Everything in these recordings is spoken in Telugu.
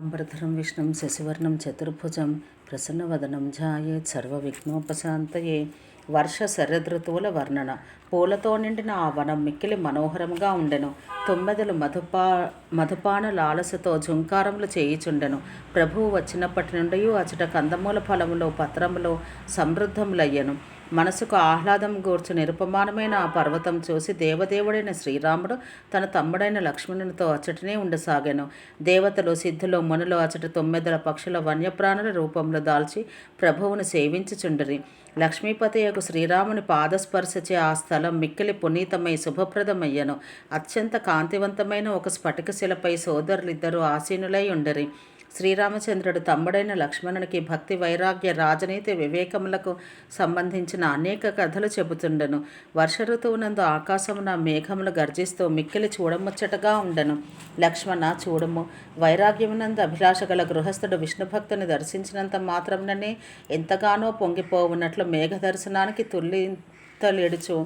అంబరధరం విష్ణుం శశివర్ణం చతుర్భుజం ప్రసన్నవదనం ఝాయేత్ సర్వవిఘ్నోపశాంతయే. వర్ష శరదృతువుల వర్ణన. పూలతో నిండిన ఆ వనం మిక్కిలి మనోహరంగా ఉండెను. తొమ్మిదలు మధుపా మధుపాన లాలసతో జుంకారములు చేయుచుండెను. ప్రభువు వచ్చినప్పటి నుండి అచట కందమూల ఫలములో పత్రములో సమృద్ధములయ్యను. మనసుకు ఆహ్లాదం గూర్చు నిరుపమానమైన ఆ పర్వతం చూసి దేవదేవుడైన శ్రీరాముడు తన తమ్ముడైన లక్ష్మణునితో అచ్చటనే ఉండసాగాను. దేవతలు సిద్ధులు మునులు అచట తొమ్మిదల పక్షుల వన్యప్రాణుల రూపంలో దాల్చి ప్రభువును సేవించుచుండరి. లక్ష్మీపతి యొక్క శ్రీరాముని పాదస్పర్శచే ఆ స్థలం మిక్కిలి పునీతమై శుభప్రదమయ్యను. అత్యంత కాంతివంతమైన ఒక స్ఫటిక శిలపై సోదరులిద్దరూ ఆసీనులై ఉండరి. శ్రీరామచంద్రుడు తమ్ముడైన లక్ష్మణునికి భక్తి వైరాగ్య రాజనీతి వివేకములకు సంబంధించిన అనేక కథలు చెబుతుండెను. వర్ష ఋతువునందు ఆకాశమున మేఘములు గర్జిస్తూ మిక్కిలి చూడముచ్చటగా ఉండెను. లక్ష్మణ చూడము వైరాగ్యమునందు అభిలాష గల గృహస్థుడు విష్ణుభక్తుని దర్శించినంత మాత్రంననే ఎంతగానో పొంగిపోవున్నట్లు మేఘ దర్శనానికి తుల్లితలిడుచు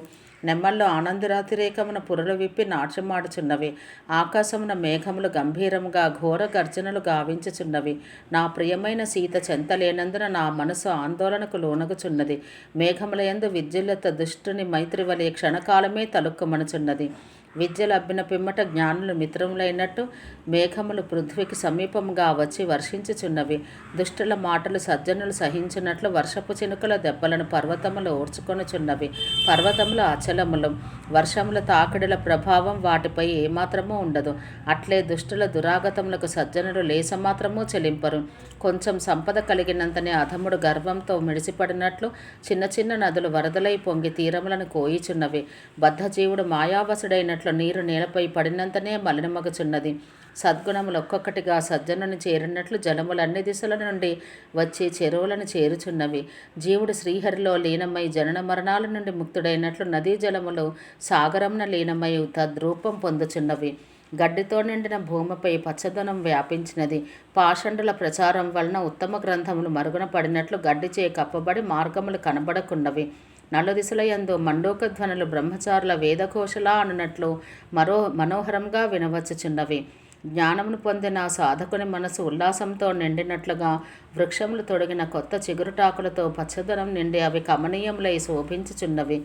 నెమ్మల్లో ఆనందరాతిరేకమున పురలు విప్పి నాట్యమాడుచున్నవి. ఆకాశమున మేఘములు గంభీరముగా ఘోర గర్జనలు గావించుచున్నవి. నా ప్రియమైన సీత చెంతలేనందున నా మనసు ఆందోళనకు లోనగుచున్నది. మేఘముల యందు విద్యుల్లత దుష్టుని మైత్రి వలె క్షణకాలమే తలుక్కుమనుచున్నది. విద్య అబ్బిన పిమ్మట జ్ఞానులు మిత్రములైనట్టు మేఘములు పృథ్వీకి సమీపంగా వచ్చి వర్షించుచున్నవి. దుష్టుల మాటలు సజ్జనులు సహించినట్లు వర్షపు చినుకల దెబ్బలను పర్వతములు ఓర్చుకొనుచున్నవి పర్వతములు అచలములు వర్షముల తాకిడుల ప్రభావం వాటిపై ఏమాత్రమూ ఉండదు. అట్లే దుష్టుల దురాగతములకు సజ్జనులు లేసమాత్రమూ చెలింపరు. కొంచెం సంపద కలిగినంతనే అధముడు గర్వంతో మిడిసిపడినట్లు చిన్న చిన్న నదులు వరదలై పొంగి తీరములను కోయిచున్నవి. బద్ధజీవుడు మాయావసుడైనట్లు నీరు నేలపై పడినంతనే మలినమగుచున్నది. సద్గుణములు ఒక్కొక్కటిగా సజ్జనుని చేరినట్లు జలములు అన్ని దిశల నుండి వచ్చే చెరువులను చేరుచున్నవి. జీవుడు శ్రీహరిలో లీనమై జనన మరణాల నుండి ముక్తుడైనట్లు నదీ జలములు సాగరంన లీనమై తద్రూపం పొందుచున్నవి. గడ్డితో నిండిన భూమిపై పచ్చదనం వ్యాపించినది. పాషండుల ప్రచారం వలన ఉత్తమ గ్రంథములు మరుగున పడినట్లు గడ్డిచే కప్పబడి మార్గములు కనబడకున్నవి. నలుదిశల యందు మండోక ధ్వనులు బ్రహ్మచారుల వేదఘోషలా అనున్నట్లు మరో మనోహరంగా వినవచ్చుచున్నవి. జ్ఞానమును పొందిన సాధకుని మనసు ఉల్లాసంతో నిండినట్లుగా వృక్షములు తొడిగిన కొత్త చిగురుటాకులతో పచ్చదనం నిండి అవి కమనీయములై శోభించుచున్నవి.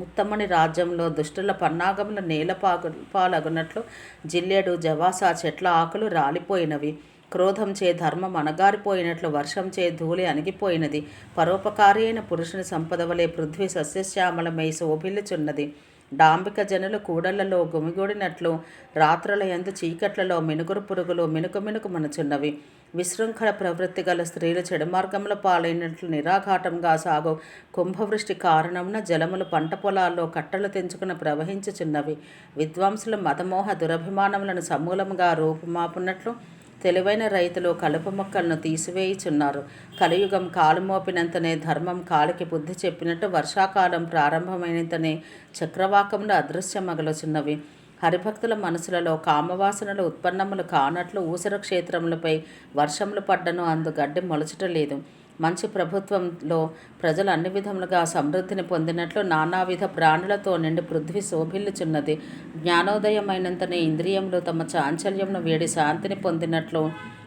ఉత్తముని రాజ్యంలో దుష్టుల పన్నాగముల నేల పాగు పాలగునట్లు జిల్లేడు జవాసా చెట్ల ఆకులు రాలిపోయినవి. క్రోధం చే ధర్మం అణగారిపోయినట్లు వర్షం చే ధూళి అణిగిపోయినది. పరోపకారి అయిన పురుషుని సంపద వలె పృథ్వీ సస్యశ్యామలమై శోభిల్లుచున్నది. డాంబిక జనులు కూడళ్ళలో గుమిగూడినట్లు రాత్రుల యందు చీకట్లలో మినుగురు పురుగులు మినుకు మినుకు మనుచున్నవి విశృంఖల ప్రవృత్తి గల స్త్రీలు చెడు మార్గంలో పాలైనట్లు నిరాఘాటంగా సాగు కుంభవృష్టి కారణమున జలములు పంట పొలాల్లో కట్టలు తెంచుకుని ప్రవహించుచున్నవి. విద్వాంసుల మతమోహ దురభిమానములను సమూలంగా రూపుమాపున్నట్లు తెలివైన రైతులు కలుపు మొక్కలను తీసివేయుచున్నారు. కలియుగం కాలు మోపినంతనే ధర్మం కాలికి బుద్ధి చెప్పినట్టు వర్షాకాలం ప్రారంభమైనంతనే చక్రవాకములు అదృశ్యమగలుచున్నవి హరిభక్తుల మనసులలో కామవాసనలు ఉత్పన్నములు కానట్లు ఊసర క్షేత్రములపై వర్షములు పడ్డను అందు గడ్డి మొలచటలేదు మంచి ప్రభుత్వంలో ప్రజలు అన్ని విధములుగా సమృద్ధిని పొందినట్లు నానావిధ ప్రాణులతో నిండి పృథ్వీ శోభిల్లుచున్నది. జ్ఞానోదయమైనంతనే ఇంద్రియములు తమ చాంచల్యంను వేడి శాంతిని పొందినట్లు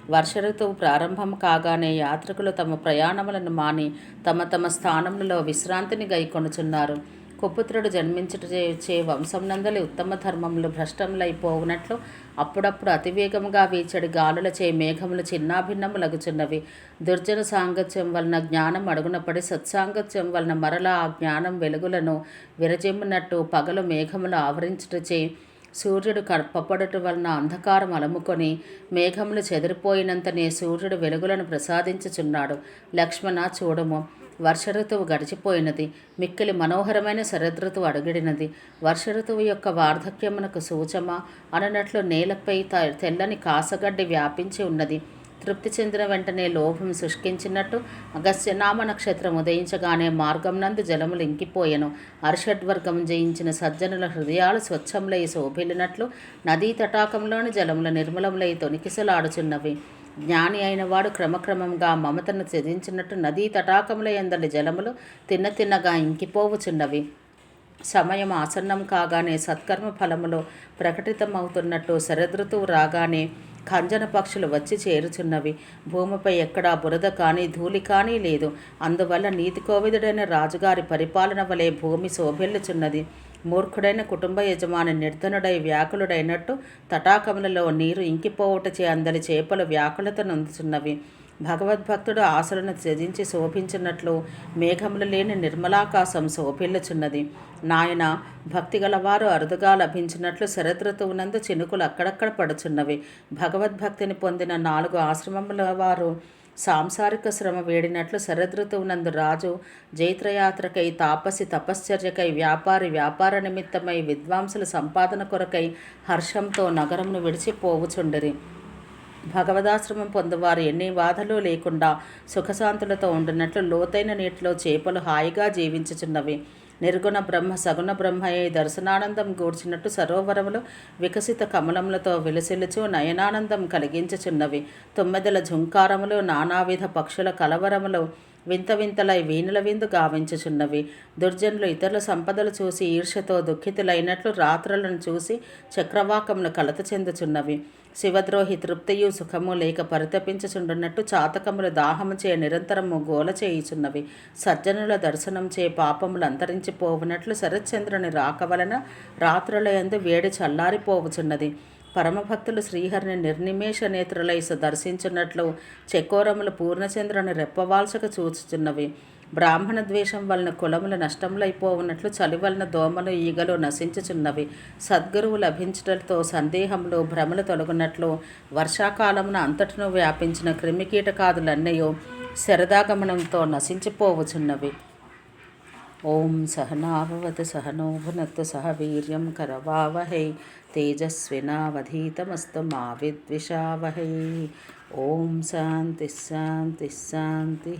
వర్ష ఋతువు ప్రారంభం కాగానే యాత్రికులు తమ ప్రయాణములను మాని తమ తమ స్థానములలో విశ్రాంతిని గైకొనుచున్నారు. కుపుత్రుడు జన్మించుట చే వంశం నందలి ఉత్తమ ధర్మములు భ్రష్టములైపోవునట్లు అప్పుడప్పుడు అతివేగముగా వీచడి గాలులచే మేఘములు చిన్నాభిన్నములగుచున్నవి. దుర్జన సాంగత్యం వలన జ్ఞానం అడుగునపడి సత్సాంగత్యం వలన మరలా ఆ జ్ఞానం వెలుగులను విరజిమ్మునట్టు పగలు మేఘములు ఆవరించుటచే సూర్యుడు కప్పపడట వలన అంధకారం అలముకొని మేఘములు చెదిరిపోయినంతనే సూర్యుడు వెలుగులను ప్రసాదించుచున్నాడు. లక్ష్మణ చూడము. వర్ష ఋతువు గడిచిపోయినది. మిక్కిలి మనోహరమైన శరదృతువు అడుగిడినది. వర్ష ఋతువు యొక్క వార్ధక్యమునకు సూచమా? అననట్లు నేలపై తెల్లని కాసగడ్డి వ్యాపించి ఉన్నది. తృప్తి చెందిన వెంటనే లోభం శుష్కించినట్టు అగస్త్యనామ నక్షత్రం ఉదయించగానే మార్గం నందు జలములు ఇంకిపోయెను. అర్షడ్వర్గం జయించిన సజ్జనుల హృదయాలు స్వచ్ఛములై శోభిల్లినట్లు నదీ తటాకంలోని జలముల నిర్మలములై తొనికిసలాడుచున్నవి. జ్ఞాని అయినవాడు క్రమక్రమంగా మమతను త్యజించినట్టు నదీ తటాకముల ఎందలి జలములు తిన్న తిన్నగా ఇంకిపోవుచున్నవి. సమయం ఆసన్నం కాగానే సత్కర్మ ఫలములు ప్రకటితమవుతున్నట్టు శరదృతువు రాగానే ఖంజన పక్షులు వచ్చి చేరుచున్నవి. భూమిపై ఎక్కడా బురద కానీ ధూళి కానీ లేదు. అందువల్ల నీతి కోవిదుడైన రాజుగారి పరిపాలన వలె భూమి శోభిల్లుచున్నది. మూర్ఖుడైన కుటుంబ యజమాని నిర్ధనుడై వ్యాకులుడైనట్టు తటాకములలో నీరు ఇంకిపోవుటచే అందరి చేపలు వ్యాకులత నొందుచున్నవి. భగవద్భక్తుడు ఆశలను త్యజించి శోభించినట్లు మేఘములు లేని నిర్మలాకాశం శోభిల్లుచున్నది. నాయన భక్తి గలవారు అరుదుగా లభించినట్లు శరదృతువునందు చినుకులు అక్కడక్కడ పడుచున్నవి. భగవద్భక్తిని పొందిన నాలుగు ఆశ్రమముల వారు సాంసారిక శ్రమ వేడినట్లు శరదృతువునందు రాజు జైత్రయాత్రకై తాపసి తపశ్చర్యకై వ్యాపారి వ్యాపార నిమిత్తమై విద్వాంసుల సంపాదన కొరకై హర్షంతో నగరమును విడిచిపోవుచుండిరి. భగవదాశ్రమం పొందువారు. ఎన్ని బాధలు లేకుండా సుఖశాంతులతో ఉండినట్లు లోతైన నీటిలో చేపలు హాయిగా జీవించుచున్నవి. నిర్గుణ బ్రహ్మ సగుణ బ్రహ్మయ్య దర్శనానందం గూర్చినట్టు సరోవరములు వికసిత కమలములతో విలసిలుచు నయనానందం కలిగించుచున్నవి. తొమ్మిదల ఝుంకారములు నానావిధ పక్షుల కలవరములు వింత వింతలై వీణుల విందు గావించుచున్నవి. దుర్జనులు ఇతరుల సంపదలు చూసి ఈర్ష్యతో దుఃఖితులైనట్లు రాత్రులను చూసి చక్రవాకమును కలత చెందుచున్నవి. శివద్రోహి తృప్తియు సుఖము లేక పరితపించుచుండున్నట్టు చాతకములు దాహము చే నిరంతరము గోల చేయుచున్నవి. సజ్జనుల దర్శనం చే పాపములు అంతరించిపోవునట్లు శరత్చంద్రుని రాక వలన రాత్రుల ఎందు వేడి చల్లారిపోవుచున్నది. పరమభక్తులు శ్రీహరిని నిర్నిమేష నేత్రులై దర్శించున్నట్లు చెకోరములు పూర్ణచంద్రుని రెప్పవాల్సక చూచుచున్నవి. బ్రాహ్మణ ద్వేషం వలన కులములు నష్టములైపోవున్నట్లు చలి వలన దోమలు ఈగలు నశించుచున్నవి. సద్గురువు లభించడంతో సందేహములు భ్రమలు తొలగినట్లు వర్షాకాలమున అంతటను వ్యాపించిన క్రిమికీటకాదులన్నయో శరదాగమనంతో నశించిపోవచున్నవి. ఓం సహనాభవతు సహనో భునత్తు సహ వీర్యం కరవావహై తేజస్వినావధీతమస్తు మా విద్విషావహై ఓం శాంతి శాంతి శాంతి.